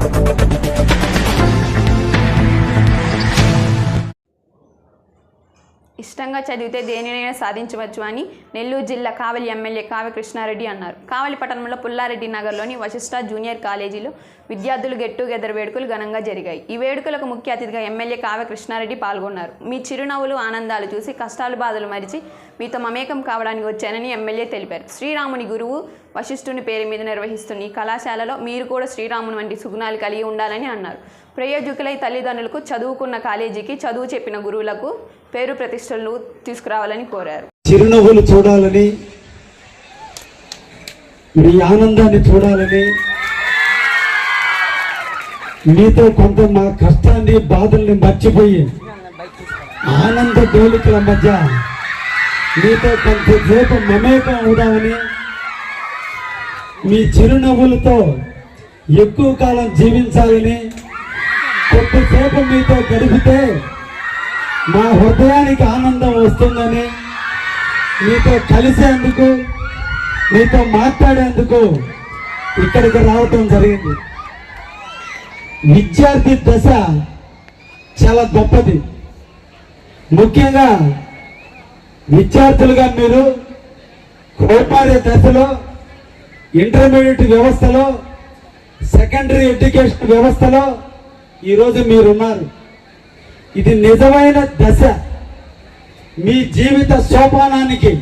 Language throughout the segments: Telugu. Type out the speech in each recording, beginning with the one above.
thank you ఇష్టంగా చదివితే దేనినైనా సాధించవచ్చు అని నెల్లూరు జిల్లా కావలి ఎమ్మెల్యే కావ్య కృష్ణారెడ్డి అన్నారు. కావలి పట్టణంలో పుల్లారెడ్డి నగర్లోని వశిష్ఠ జూనియర్ కాలేజీలో విద్యార్థులు గెట్ టుగెదర్ వేడుకలు ఘనంగా జరిగాయి. ఈ వేడుకలకు ముఖ్య అతిథిగా ఎమ్మెల్యే కావ్య కృష్ణారెడ్డి పాల్గొన్నారు. మీ చిరునవ్వులు ఆనందాలు చూసి కష్టాలు బాధలు మరిచి మీతో మమేకం కావడానికి వచ్చానని ఎమ్మెల్యే తెలిపారు. శ్రీరాముని గురువు వశిష్ఠుని పేరు మీద నిర్వహిస్తున్న ఈ కళాశాలలో మీరు కూడా శ్రీరాముని వంటి సుగుణాలు కలిగి ఉండాలని అన్నారు. ప్రయోజకులై తల్లిదండ్రులకు చదువుకున్న కాలేజీకి చదువు చెప్పిన గురువులకు పేరు ప్రతిష్టలు తీసుకురావాలని కోరారు. చిరునవ్వులు చూడాలని మీ ఆనందాన్ని చూడాలని మీతో కొంత మా కష్టాన్ని బాధల్ని మర్చిపోయి ఆనంద డోలికల మధ్య మీతో కొంతసేపు మమేకం అవుదామని మీ చిరునవ్వులతో ఎక్కువ కాలం జీవించాలని కొద్దిసేపు మీతో గడిపితే మా హృదయానికి ఆనందం వస్తుందని మీతో కలిసేందుకు మీతో మాట్లాడేందుకు ఇక్కడికి రావటం జరిగింది. విద్యార్థి దశ చాలా గొప్పది. ముఖ్యంగా విద్యార్థులుగా మీరు కౌమార్య దశలో ఇంటర్మీడియట్ వ్యవస్థలో సెకండరీ ఎడ్యుకేషన్ వ్యవస్థలో ఈరోజు మీరున్నారు. ఇది నిజమైన దశ. మీ జీవిత సోపానానికి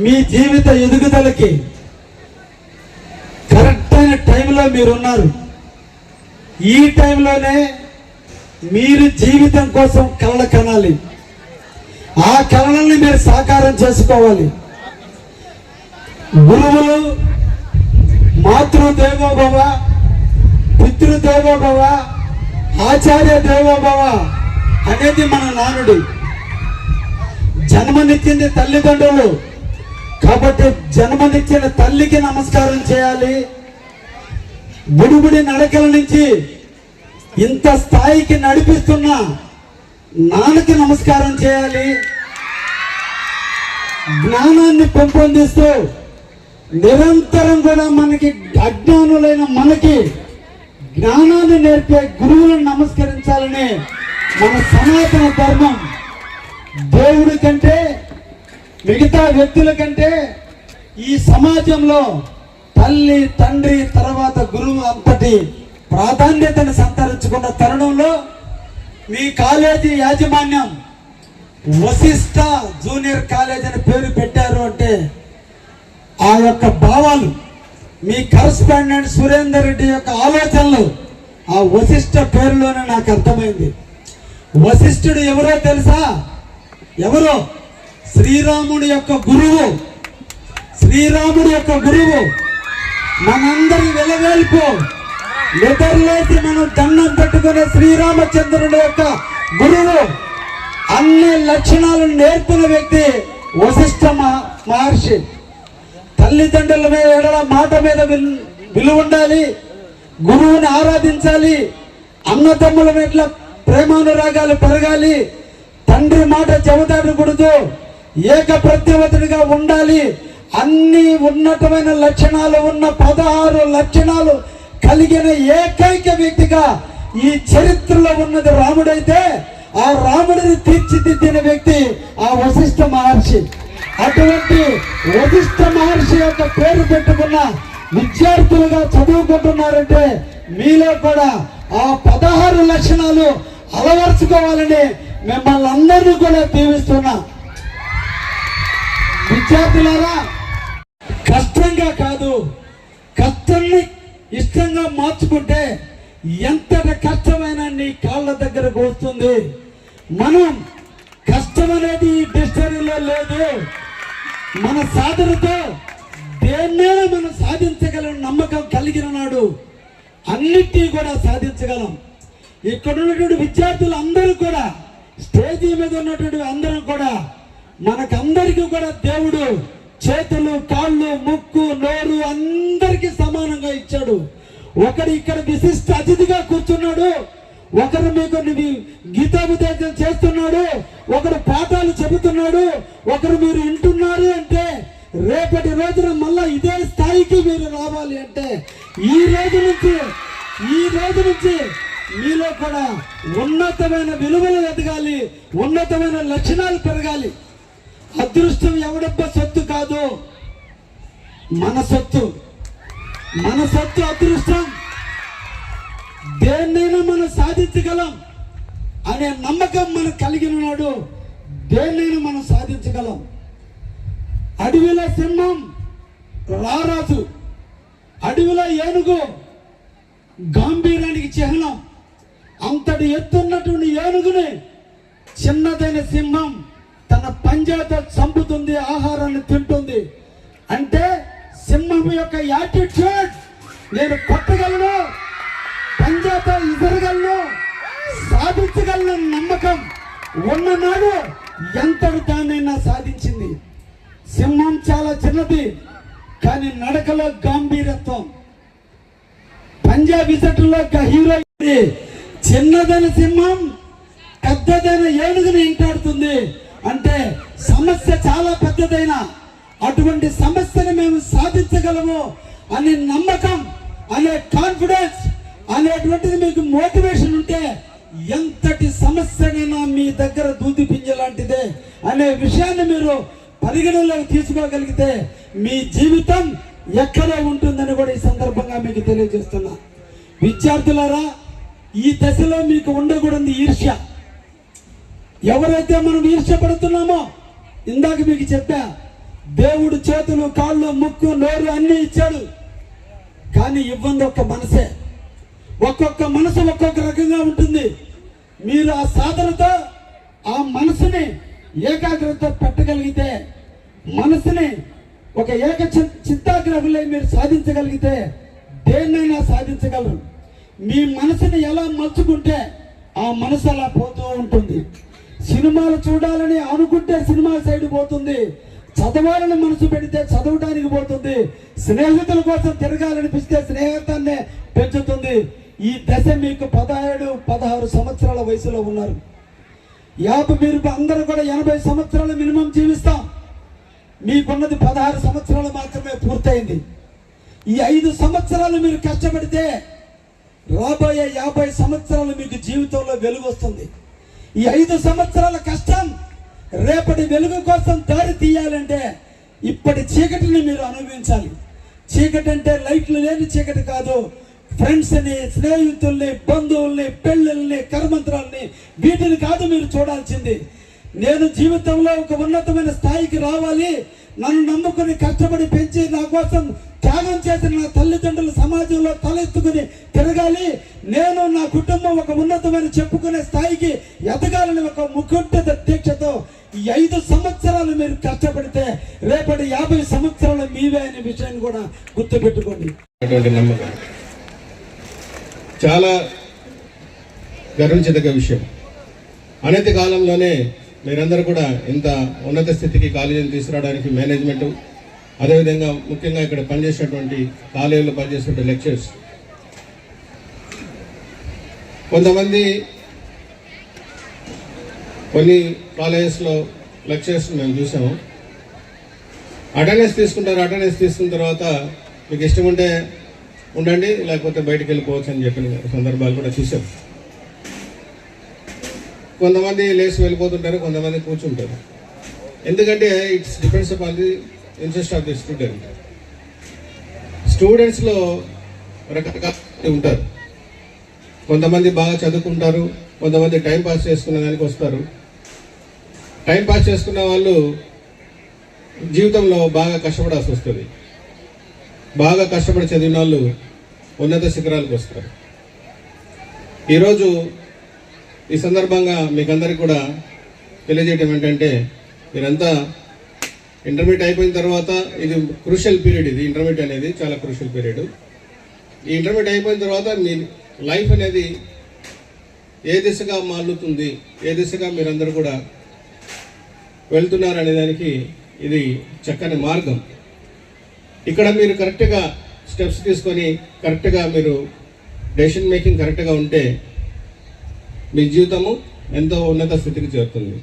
మీ జీవిత ఎదుగుదలకి కరెక్ట్ అయిన టైంలో మీరున్నారు. ఈ టైంలోనే మీరు జీవితం కోసం కళ కనాలి. ఆ కళలని మీరు సాకారం చేసుకోవాలి. గురువులు మాతృదేవోభవ పితృదేవోభవ ఆచార్య దేవోభవ అనేది మన నానుడు. జన్మనిచ్చింది తల్లిదండ్రులు. కాబట్టి జన్మనిచ్చిన తల్లికి నమస్కారం చేయాలి. బుడిబుడి నడకల నుంచి ఇంత స్థాయికి నడిపిస్తున్న నాన్నకి నమస్కారం చేయాలి. జ్ఞానాన్ని పెంపొందిస్తూ నిరంతరం కూడా మనకి అజ్ఞానులైన మనకి జ్ఞానాన్ని నేర్పే గురువులను నమస్కరించాలని మన సనాతన ధర్మం దేవుడి కంటే మిగతా వ్యక్తుల కంటే ఈ సమాజంలో తల్లి తండ్రి తర్వాత గురువు అంతటి ప్రాధాన్యతను సంతరించుకున్న తరుణంలో మీ కాలేజీ యాజమాన్యం వశిష్ట జూనియర్ కాలేజ్ అని పేరు పెట్టారు అంటే ఆ యొక్క భావాలు మీ కరస్పాండెంట్ సురేందర్ రెడ్డి యొక్క ఆలోచనలు ఆ వశిష్ట పేరులోనే నాకు అర్థమైంది. వశిష్ఠుడు ఎవరో తెలుసా? ఎవరో? శ్రీరాముడి యొక్క గురువు. శ్రీరాముడి యొక్క గురువు. మనందరి వెలవేల్పు. నిద్రలేసి మనం దండం పెట్టుకునే శ్రీరామచంద్రుడి యొక్క గురువు. అన్ని లక్షణాలను నేర్పిన వ్యక్తి వశిష్ఠ మహ- మహర్షి. తల్లిదండ్రుల మీద ఎడల మాట మీద విలువ ఉండాలి. గురువుని ఆరాధించాలి. అన్నతమ్ముల మీద ప్రేమానురాగాలు పెరగాలి. తండ్రి మాట చెబుతాడకూడదు ఏక ప్రత్యవతుడిగా ఉండాలి. అన్ని ఉన్నతమైన లక్షణాలు ఉన్న పదహారు లక్షణాలు కలిగిన ఏకైక వ్యక్తిగా ఈ చరిత్రలో ఉన్నది రాముడైతే ఆ రాముడిని తీర్చిదిద్దిన వ్యక్తి ఆ వశిష్ఠ మహర్షి. అటువంటి వశిష్ఠ మహర్షి యొక్క పేరు పెట్టుకున్న విద్యార్థులుగా చదువుకుంటున్నారంటే మీలో కూడా ఆ పదహారు లక్షణాలు అలవర్చుకోవాలని మిమ్మల్ని అందరినీ కూడా దీవిస్తున్నా. విద్యార్థులారా కష్టంగా కాదు కష్టాన్ని ఇష్టంగా మార్చుకుంటే ఎంతటి కష్టమైనా నీ కాళ్ళ దగ్గరకు వస్తుంది. మనం కష్టం అనేది ఈ డిక్షనరీలో లేదు. మన సాధనతో దేన్నైనా మనం సాధించగలం నమ్మకం కలిగిన నాడు అన్నిటినీ కూడా సాధించగలం. ఇక్కడ ఉన్నటువంటి విద్యార్థులు అందరూ కూడా స్టేజీ మీద ఉన్నటువంటి అందరం కూడా మనకందరికీ కూడా దేవుడు చేతులు కాళ్ళు ముక్కు నోరు అందరికీ సమానంగా ఇచ్చాడు. ఒకడు ఇక్కడ విశిష్ట అతిథిగా కూర్చున్నాడు. ఒకరు మీకు నివి- చేస్తున్నాడు. ఒకరు పాఠాలు చెబుతున్నాడు. ఒకరు మీరు వింటున్నారు అంటే రేపటి రోజున మళ్ళా ఇదే స్థాయికి మీరు రావాలి అంటే ఈ రోజు నుంచి ఈ రోజు నుంచి మీలో కూడా ఉన్నతమైన విలువలు ఎదగాలి ఉన్నతమైన లక్షణాలు పెరగాలి. అదృష్టం ఎవడబ్బ సొత్తు కాదు మన సొత్తు. మన సొత్తు అదృష్టం. దేన్నైనా మనం సాధించగలం అనే నమ్మకం మనకు కలిగిన నాడు దేన్నైనా మనం సాధించగలం. అడవిలో సింహం రారాజు అడవిలో ఏనుగు గాంభీర్యానికి చిహ్నం. అంతటి ఎత్తున్నటువంటి ఏనుగుని. చిన్నదైన సింహం తన పంజాతో చంపుతుంది ఆహారాన్ని తింటుంది. అంటే సింహం యొక్క యాటిట్యూడ్ నేను కొట్టగలను పంజాతో ఇసరగలను సాధించగలను నమ్మకం ఉన్ననాడు ఎంతటి దానైనా సాధించింది. సింహం చాలా చిన్నది కానీ నడకలో గాంభీరత్వం పంజాబ్ సెట్లో హీరో ఇది. చిన్నదైన సింహం పెద్దదైన ఏనుగుని ఇంటాడుతుంది. అంటే సమస్య చాలా పెద్దదైన అటువంటి సమస్యను మేము సాధించగలము అనే నమ్మకం అనే కాన్ఫిడెన్స్ అనేటువంటిది మీకు మోటివేషన్ ఉంటే ఎంతటి సమస్యనైనా మీ దగ్గర దూది పింజలాంటిదే అనే విషయాన్ని మీరు పరిగణలోకి తీసుకోగలిగితే మీ జీవితం ఎక్కడ ఉంటుందని కూడా ఈ సందర్భంగా మీకు తెలియజేస్తున్నా. విద్యార్థులారా ఈ దశలో మీకు ఉండకూడదు ఈర్ష్య. ఎవరైతే మనం ఈర్ష్య పడుతున్నామో ఇందాక మీకు చెప్పా దేవుడు చేతులు కాళ్ళు ముక్కు నోరు అన్నీ ఇచ్చాడు. కానీ ఇవ్వంది ఒక్క మనసే. ఒక్కొక్క మనసు ఒక్కొక్క రకంగా ఉంటుంది. మీరు ఆ సాధనతో ఆ మనసుని ఏకాగ్రత పెట్టగలిగితే మనసుని ఒక ఏక చి- చిత్తాగ్రహులై మీరు సాధించగలిగితే దేన్నైనా సాధించగలరు. మీ మనసుని ఎలా మలుచుకుంటే ఆ మనసు అలా పోతూ ఉంటుంది. సినిమాలు చూడాలని అనుకుంటే సినిమా సైడ్ పోతుంది. చదవాలని మనసు పెడితే చదవడానికి పోతుంది. స్నేహితుల కోసం తిరగాలనిపిస్తే స్నేహితాన్ని పెంచుతుంది. ఈ దశ మీకు పదహేడు పదహారు సంవత్సరాల వయసులో ఉన్నారు. యాభై మీరు అందరూ కూడా ఎనభై సంవత్సరాలు మినిమం జీవిస్తాం. మీకున్నది పదహారు సంవత్సరాలు మాత్రమే పూర్తయింది. ఈ ఐదు సంవత్సరాలు మీరు కష్టపడితే రాబోయే యాభై సంవత్సరాలు మీకు జీవితంలో వెలుగు వస్తుంది. ఈ ఐదు సంవత్సరాల కష్టం రేపటి వెలుగు కోసం దారి తీయాలంటే ఇప్పటి చీకటిని మీరు అనుభవించాలి. చీకటి అంటే లైట్లు లేని చీకటి కాదు. ఫ్రెండ్స్ని స్నేహితుల్ని బంధువుల్ని పెళ్ళిల్ని కర్మంత్రాల్ని వీటిని కాదు మీరు చూడాల్సింది. నేను జీవితంలో ఒక ఉన్నతమైన స్థాయికి రావాలి. నన్ను నమ్ముకుని కష్టపడి పెంచి నా కోసం త్యాగం చేసిన నా తల్లిదండ్రులు సమాజంలో తలెత్తుకుని తిరగాలి. నేను నా కుటుంబం ఒక ఉన్నతమైన చెప్పుకునే స్థాయికి ఎదగాలని ఒక ముకుంఠ దీక్షతో ఈ ఐదు సంవత్సరాలు మీరు కష్టపడితే రేపటి యాభై సంవత్సరాలు మీవే అనే విషయాన్ని కూడా గుర్తుపెట్టుకోండి. నమ్మకం. చాలా గర్వించదగ్గ విషయం. అనతి కాలంలోనే మీరందరూ కూడా ఇంత ఉన్నత స్థితికి కాలేజీని తీసుకురావడానికి మేనేజ్మెంట్ అదేవిధంగా ముఖ్యంగా ఇక్కడ పనిచేసినటువంటి కాలేజీలో పనిచేసే లెక్చర్స్ కొంతమంది కొన్ని కాలేజెస్లో లెక్చర్స్ మేము చూసాము. అటెండెన్స్ తీసుకుంటారు అటెండెన్స్ తీసుకున్న తర్వాత మీకు ఇష్టం ఉంటే ఉండండి లేకపోతే బయటికి వెళ్ళిపోవచ్చు అని చెప్పిన సందర్భాలు కూడా చూసాం. కొంతమంది లేచి వెళ్ళిపోతుంటారు కొంతమంది కూర్చుంటారు. ఎందుకంటే it's depends upon the interest of the student. స్టూడెంట్స్లో రకరకాల ఉంటారు. కొంతమంది బాగా చదువుకుంటారు కొంతమంది టైం పాస్ చేసుకునే దానికి వస్తారు. టైం పాస్ చేసుకున్న వాళ్ళు జీవితంలో బాగా కష్టపడాల్సి వస్తుంది. బాగా కష్టపడి చదివిన వాళ్ళు ఉన్నత శిఖరాలకు వస్తారు. ఈరోజు ఈ సందర్భంగా మీకు అందరికీ కూడా తెలియజేయటం ఏంటంటే మీరంతా ఇంటర్మీడియట్ అయిపోయిన తర్వాత ఇది క్రూషియల్ పీరియడ్ ఇది. ఇంటర్మీడియట్ అనేది చాలా క్రూషియల్ పీరియడ్. ఈ ఇంటర్మీడియట్ అయిపోయిన తర్వాత మీ లైఫ్ అనేది ఏ దిశగా మారుతుంది ఏ దిశగా మీరందరూ కూడా వెళ్తున్నారు అనే దానికి ఇది చక్కని మార్గం. ఇక్కడ మీరు కరెక్ట్గా స్టెప్స్ తీసుకొని కరెక్ట్గా మీరు డెసిషన్ మేకింగ్ కరెక్ట్గా ఉంటే మీ జీవితము ఎంతో ఉన్నత స్థితికి చేరుతుంది.